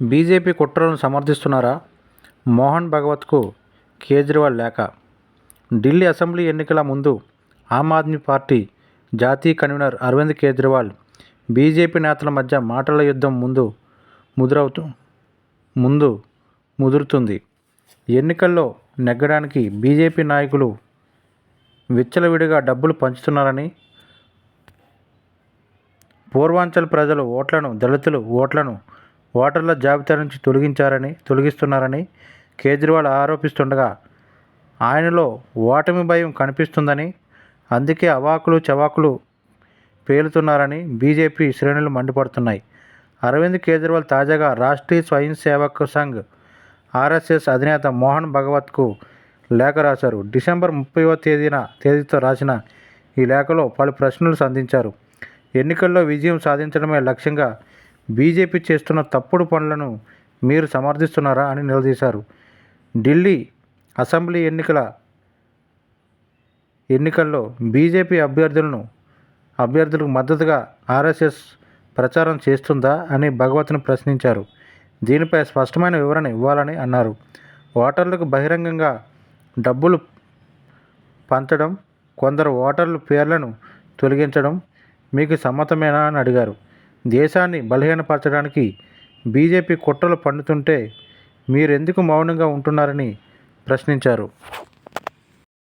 BJP కుట్రలను సమర్థిస్తున్నారా? మోహన్ భగవత్కు కేజ్రీవాల్ లేఖ. Delhi assembly ఎన్నికల ముందు ఆమ్ ఆద్మీ పార్టీ జాతీయ కన్వీనర్ అరవింద్ కేజ్రీవాల్ బీజేపీ నేతల మధ్య మాటల యుద్ధం ముందు ముదురవుతూ ముందు ముదురుతుంది. ఎన్నికల్లో నెగ్గడానికి బీజేపీ నాయకులు విచ్చలవిడిగా డబ్బులు పంచుతున్నారని పూర్వాంచల్ ప్రజలు ఓట్లను దళితులు ఓట్లను ఓటర్ల జాబితా నుంచి తొలగించారని తొలగిస్తున్నారని కేజ్రీవాల్ ఆరోపిస్తుండగా ఆయనలో ఓటమి భయం కనిపిస్తుందని అందుకే అవాకులు చవాకులు పేలుతున్నారని బీజేపీ శ్రేణులు మండిపడుతున్నాయి. అరవింద్ కేజ్రీవాల్ తాజాగా రాష్ట్రీయ స్వయం సేవక్ సంఘ్ ఆర్ఎస్ఎస్ అధినేత మోహన్ భగవత్కు లేఖ రాశారు. డిసెంబర్ ముప్పైవ తేదీన తేదీతో రాసిన ఈ లేఖలో పలు ప్రశ్నలు సంధించారు. ఎన్నికల్లో విజయం సాధించడమే లక్ష్యంగా బీజేపీ చేస్తున్న తప్పుడు పనులను మీరు సమర్థిస్తున్నారా అని నిలదీశారు. ఢిల్లీ అసెంబ్లీ ఎన్నికల ఎన్నికల్లో బీజేపీ అభ్యర్థులను అభ్యర్థులకు మద్దతుగా ఆర్ఎస్ఎస్ ప్రచారం చేస్తుందా అని భగవత్ను ప్రశ్నించారు. దీనిపై స్పష్టమైన వివరణ ఇవ్వాలని అన్నారు. ఓటర్లకు బహిరంగంగా డబ్బులు పంచడం కొందరు ఓటర్ల పేర్లను తొలగించడం మీకు సమ్మతమేనా అని అడిగారు. దేశాన్ని బలహీనపరచడానికి బీజేపీ కుట్రలు పన్నుతుంటే మీరెందుకు మౌనంగా ఉంటున్నారని ప్రశ్నించారు.